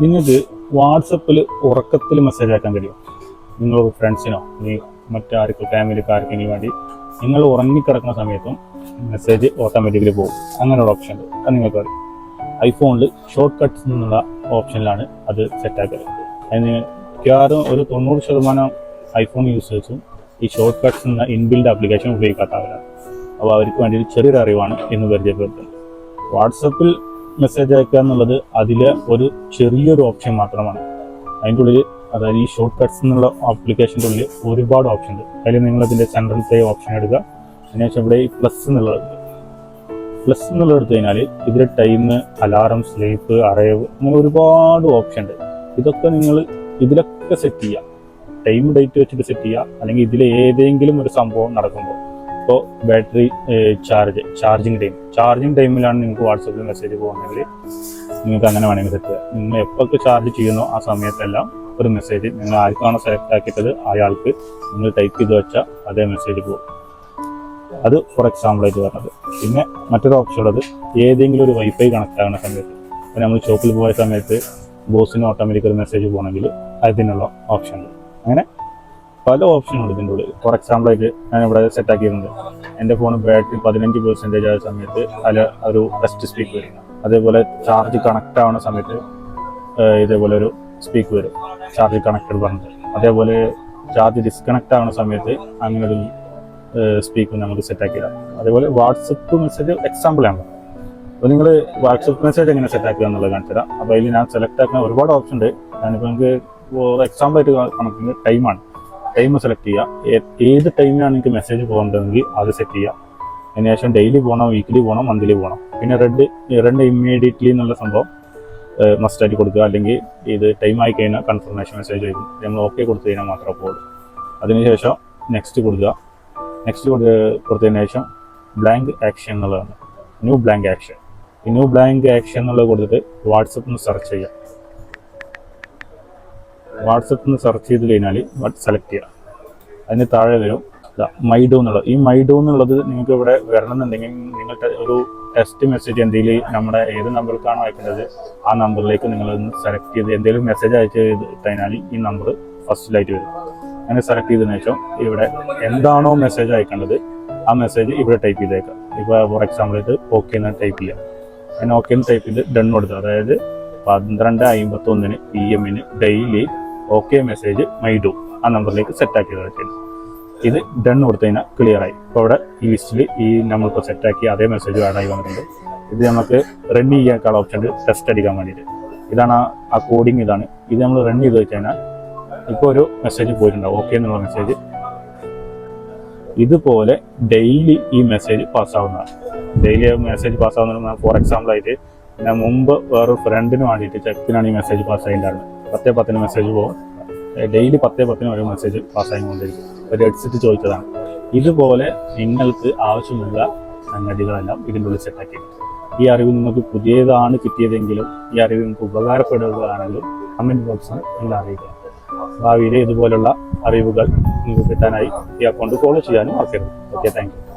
നിങ്ങൾക്ക് വാട്സപ്പിൽ ഉറക്കത്തിൽ മെസ്സേജ് അയക്കാൻ കഴിയും. നിങ്ങൾ ഫ്രണ്ട്സിനോ അല്ലെങ്കിൽ മറ്റാർക്കും ഫാമിലിക്ക് ആർക്കെങ്കിലും വേണ്ടി നിങ്ങൾ ഉറങ്ങിക്കിടക്കുന്ന സമയത്തും മെസ്സേജ് ഓട്ടോമാറ്റിക്കലി പോകും. അങ്ങനെ ഒരു ഓപ്ഷൻ ഉണ്ട്. അത് നിങ്ങൾക്ക് അറിയാം. ഐഫോണിൽ ഷോർട്ട് കട്ട്സ് എന്നുള്ള ഓപ്ഷനിലാണ് അത് സെറ്റാക്കുന്നത് അതിന് മിക്കവാറും ഒരു തൊണ്ണൂറ് ശതമാനം ഐഫോൺ യൂസേഴ്സും ഈ ഷോർട്ട് കട്ട്സ് എന്ന ഇൻബിൽഡ് ആപ്ലിക്കേഷൻ ഉപയോഗിക്കാത്തവരാണ്. അപ്പോൾ അവർക്ക് വേണ്ടി ഒരു ചെറിയൊരു അറിവാണ് എന്ന് പരിചയപ്പെടുത്തുന്നത്. വാട്സപ്പിൽ മെസ്സേജ് അയക്കുക എന്നുള്ളത് അതിലെ ഒരു ചെറിയൊരു ഓപ്ഷൻ മാത്രമാണ്. അതിന്റെ ഉള്ളിൽ അതായത് ഈ ഷോർട്ട് കട്ട്സ് എന്നുള്ള ആപ്ലിക്കേഷന്റെ ഉള്ളിൽ ഒരുപാട് ഓപ്ഷൻ ഉണ്ട്. അതിൽ നിങ്ങൾ അതിന്റെ സെൻട്രൽ പേ ഓപ്ഷൻ എടുക്കുക അതിനുശേഷം ഇവിടെ ഈ പ്ലസ് എന്നുള്ളത് പ്ലസ് എന്നുള്ളത് എടുത്തു കഴിഞ്ഞാൽ ഇതിലെ ടൈം അലാറം സ്ലീപ്പ് അറേവ് അങ്ങനെ ഒരുപാട് ഓപ്ഷൻ ഉണ്ട്. ഇതൊക്കെ നിങ്ങൾ ഇതിലൊക്കെ സെറ്റ് ചെയ്യുക. ടൈം ഡേറ്റ് വെച്ചിട്ട് സെറ്റ് ചെയ്യുക. അല്ലെങ്കിൽ ഇതിൽ ഏതെങ്കിലും ഒരു സംഭവം നടക്കുമ്പോൾ. ഇപ്പോൾ battery charge charging time charging ടൈമിലാണ് നിങ്ങൾക്ക് വാട്സപ്പിൽ മെസ്സേജ് പോകുന്നതെങ്കിൽ നിങ്ങൾക്ക് അങ്ങനെ വേണമെങ്കിൽ സെറ്റ് ചെയ്യാം. നിങ്ങൾ എപ്പോഴൊക്കെ ചാർജ് ചെയ്യുന്നു ആ സമയത്തെല്ലാം ഒരു മെസ്സേജ് നിങ്ങൾ ആർക്കാണോ സെലക്ട് ആക്കിയിട്ടത് അയാൾക്ക് നിങ്ങൾ ടൈപ്പ് ചെയ്ത് വെച്ചാൽ അതേ മെസ്സേജ് പോകും. അത് ഫോർ എക്സാമ്പിൾ ആയിട്ട് പറഞ്ഞത്. പിന്നെ മറ്റൊരു ഓപ്ഷൻ ഉള്ളത് ഏതെങ്കിലും ഒരു വൈഫൈ കണക്ട് ആകുന്ന സമയത്ത്. ഇപ്പം നമ്മൾ ഷോപ്പിൽ പോയ സമയത്ത് ബോസിന് ഓട്ടോമാറ്റിക് ഒരു മെസ്സേജ് പോകണമെങ്കിൽ അതിനുള്ള ഓപ്ഷൻ ഉണ്ട്. അങ്ങനെ പല ഓപ്ഷനുണ്ട് ഇതിന്റെ ഉള്ളിൽ ഫോർ എക്സാമ്പിൾ ആയിട്ട് ഞാൻ ഇവിടെ സെറ്റ് ആക്കിയിട്ടുണ്ട്. എന്റെ ഫോൺ ബാറ്ററി പതിനഞ്ച് പെർസെന്റേജ് ആയ സമയത്ത് അതിൽ ഒരു ടെസ്റ്റ് സ്പീക്ക് വരും അതേപോലെ ചാർജ് കണക്ട് ആവുന്ന സമയത്ത് ഇതേപോലെ ഒരു സ്പീക്ക് വരും. ചാർജ് കണക്റ്റഡ് പറഞ്ഞിട്ട്. അതേപോലെ ചാർജ് ഡിസ്കണക്ട് ആവുന്ന സമയത്ത് അങ്ങനെ ഒരു സ്പീക്ക് നമുക്ക് സെറ്റ് ആക്കിയിടാം അതേപോലെ വാട്സപ്പ് മെസ്സേജ് എക്സാമ്പിൾ ആണ്. അപ്പോൾ നിങ്ങൾ വാട്സപ്പ് മെസ്സേജ് എങ്ങനെ സെറ്റ് ആക്കുക എന്നുള്ളത് കാണിച്ചു തരാം. അപ്പോൾ അതിൽ ഞാൻ സെലക്ട് ആക്കുന്ന ഒരുപാട് ഓപ്ഷൻ ഉണ്ട്. ഞാനിപ്പോൾ നിങ്ങൾക്ക് എക്സാമ്പിൾ ആയിട്ട് കണക്കുന്നത് ടൈമാണ് ടൈം സെലക്ട് ചെയ്യുക ഏത് ടൈമിലാണ് എനിക്ക് മെസ്സേജ് പോകേണ്ടതെങ്കിൽ അത് സെറ്റ് ചെയ്യുക അതിനുശേഷം ഡെയിലി പോകണം വീക്കിലി പോകണം മന്ത്ലി പോകണം. പിന്നെ റെഡ് റെഡ് ഇമ്മീഡിയറ്റ്ലി എന്നുള്ള സംഭവം മസ്റ്റ് ആയിട്ട് കൊടുക്കുക. അല്ലെങ്കിൽ ഇത് ടൈം ആയി കഴിഞ്ഞാൽ കൺഫർമേഷൻ മെസ്സേജ് വരും നമ്മൾ ഓക്കെ കൊടുത്തു കഴിഞ്ഞാൽ മാത്രമേ പോകുള്ളൂ അതിനുശേഷം നെക്സ്റ്റ് കൊടുക്കുക. നെക്സ്റ്റ് കൊടുത്ത് കൊടുത്തതിന് ശേഷം ബ്ലാങ്ക് ആക്ഷൻ എന്നുള്ളതാണ്. ന്യൂ ബ്ലാങ്ക് ആക്ഷൻ ഈ ന്യൂ ബ്ലാങ്ക് ആക്ഷൻ എന്നുള്ളത് കൊടുത്തിട്ട് വാട്സപ്പിൽ നിന്ന് സെർച്ച് ചെയ്യുക വാട്സപ്പിൽ നിന്ന് സെർച്ച് ചെയ്ത് കഴിഞ്ഞാൽ സെലക്ട് ചെയ്യുക. അതിന് താഴെ വരും. മൈഡോ എന്നുള്ളത്. ഈ മൈഡോ എന്നുള്ളത് നിങ്ങൾക്ക് ഇവിടെ വരണമെന്നുണ്ടെങ്കിൽ നിങ്ങൾ ഒരു ടെക്സ്റ്റ് മെസ്സേജ് എന്തെങ്കിലും നമ്മുടെ ഏത് നമ്പറിലേക്കാണോ അയക്കേണ്ടത് ആ നമ്പറിലേക്ക് നിങ്ങൾ സെലക്ട് ചെയ്ത് എന്തെങ്കിലും മെസ്സേജ് അയച്ച് കഴിഞ്ഞാൽ ഈ നമ്പർ ഫസ്റ്റിലായിട്ട് വരും. അങ്ങനെ സെലക്ട് ചെയ്തതിനു ശേഷം ഇവിടെ എന്താണോ മെസ്സേജ് അയക്കേണ്ടത് ആ മെസ്സേജ് ഇവിടെ ടൈപ്പ് ചെയ്തേക്കാം ഇപ്പോൾ ഫോർ എക്സാമ്പിൾ ഇത് ഓക്കെ എന്ന് ടൈപ്പ് ചെയ്യാം. അങ്ങനെ ഓക്കെ എന്ന് ടൈപ്പ് ചെയ്ത് ഡൺ കൊടുത്തു അതായത് പന്ത്രണ്ട് അമ്പത്തൊന്നിന് പി എമ്മിന് ഡെയിലി ഓക്കെ മെസ്സേജ് മൈഡു ആ നമ്പറിലേക്ക് സെറ്റ് ആക്കി വെച്ചിട്ടുണ്ട് ഇത് ഡൺ കൊടുത്തു കഴിഞ്ഞാൽ ക്ലിയർ ആയി. ഇപ്പോൾ അവിടെ ഈ ലിസ്റ്റിൽ ഈ നമ്മളിപ്പോൾ സെറ്റ് ആക്കി അതേ മെസ്സേജ് ആഡ് ആയി വന്നിട്ടുണ്ട്. ഇത് നമുക്ക് റൺ ചെയ്യാനുള്ള ഓപ്ഷൻ ടെസ്റ്റ് അടിക്കാൻ വേണ്ടിയിട്ട്. ഇതാണ് ആ- കോഡിങ് ഇതാണ്. ഇത് നമ്മൾ റൺ ചെയ്ത് വെച്ച് ഇപ്പോൾ ഒരു മെസ്സേജ് പോയിട്ടുണ്ടാവും. ഓക്കെ എന്നുള്ള മെസ്സേജ് ഇതുപോലെ ഡെയിലി ഈ മെസ്സേജ് പാസ്സാവുന്നതാണ് ഡെയിലി മെസ്സേജ് പാസ്സാവുന്ന ഫോർ എക്സാമ്പിൾ ആയിട്ട് ഞാൻ മുമ്പ് വേറൊരു ഫ്രണ്ടിന് വേണ്ടിയിട്ട് ചെക്കിനാണ് ഈ മെസ്സേജ് പാസ്സായിട്ടുണ്ടായിരുന്നത് പത്തേ പത്തിന് മെസ്സേജ് പോകും. ഡെയിലി പത്തേ പത്തിന് ഒരു മെസ്സേജ് പാസ്സായിക്കൊണ്ടിരിക്കും. ഒരു ഹെഡ്സെറ്റ് ചോദിച്ചതാണ്. ഇതുപോലെ നിങ്ങൾക്ക് ആവശ്യമുള്ള സംഗതികളെല്ലാം ഇതിന്റെ ഉള്ളിൽ സെറ്റാക്കി ഈ അറിവ് നിങ്ങൾക്ക് പുതിയതാണ് കിട്ടിയതെങ്കിലും ഈ അറിവ് നിങ്ങൾക്ക് ഉപകാരപ്പെടുകയാണെങ്കിലും കമന്റ് ബോക്സിൽ നിങ്ങൾ അറിയിക്കുക. ഭാവിയിൽ ഇതുപോലുള്ള അറിവുകൾ നിങ്ങൾക്ക് കിട്ടാനായി ഈ അക്കൗണ്ട് ഫോളോ ചെയ്യാനും ഓക്കെ ഓക്കെ താങ്ക് യു